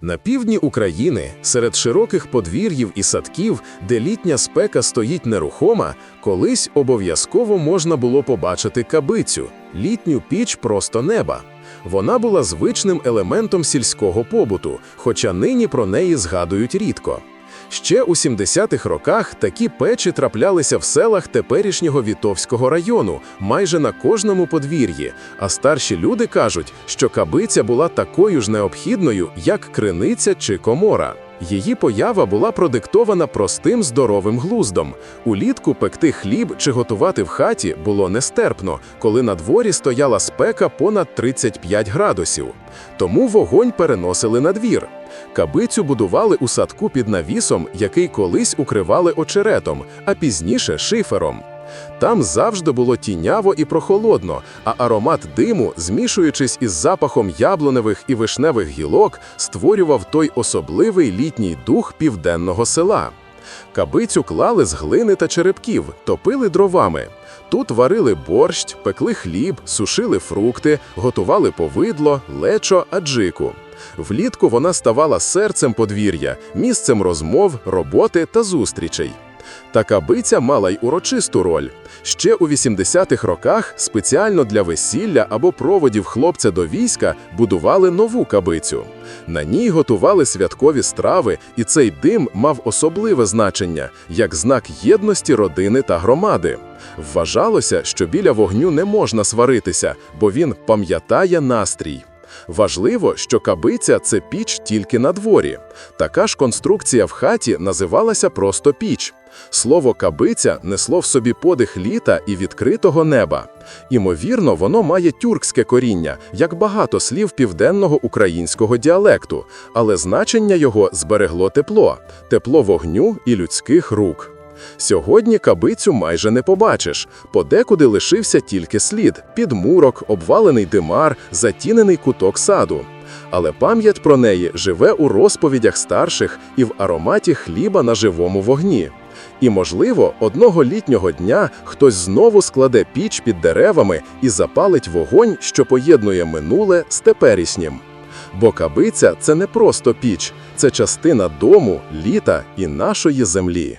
На півдні України, серед широких подвір'їв і садків, де літня спека стоїть нерухома, колись обов'язково можна було побачити кабицю – літню піч просто неба. Вона була звичним елементом сільського побуту, хоча нині про неї згадують рідко. Ще у 70-х роках такі печі траплялися в селах теперішнього Вітовського району, майже на кожному подвір'ї, а старші люди кажуть, що кабиця була такою ж необхідною, як криниця чи комора. Її поява була продиктована простим здоровим глуздом. Улітку пекти хліб чи готувати в хаті було нестерпно, коли на дворі стояла спека понад 35 градусів. Тому вогонь переносили на двір. Кабицю будували у садку під навісом, який колись укривали очеретом, а пізніше шифером. Там завжди було тіняво і прохолодно, а аромат диму, змішуючись із запахом яблуневих і вишневих гілок, створював той особливий літній дух південного села. Кабицю клали з глини та черепків, топили дровами. Тут варили борщ, пекли хліб, сушили фрукти, готували повидло, лечо, аджику. Влітку вона ставала серцем подвір'я, місцем розмов, роботи та зустрічей. Та кабиця мала й урочисту роль. Ще у 80-х роках спеціально для весілля або проводів хлопця до війська будували нову кабицю. На ній готували святкові страви, і цей дим мав особливе значення як знак єдності родини та громади. Вважалося, що біля вогню не можна сваритися, бо він пам'ятає настрій. Важливо, що кабиця це піч тільки на дворі. Така ж конструкція в хаті називалася просто піч. Слово кабиця несло в собі подих літа і відкритого неба. Імовірно, воно має тюркське коріння, як багато слів південного українського діалекту, але значення його зберегло тепло, тепло вогню і людських рук. Сьогодні кабицю майже не побачиш. Подекуди лишився тільки слід, підмурок, обвалений димар, затінений куток саду. Але пам'ять про неї живе у розповідях старших і в ароматі хліба на живому вогні. І, можливо, одного літнього дня хтось знову складе піч під деревами і запалить вогонь, що поєднує минуле з теперішнім. Бо кабиця це не просто піч, це частина дому, літа і нашої землі.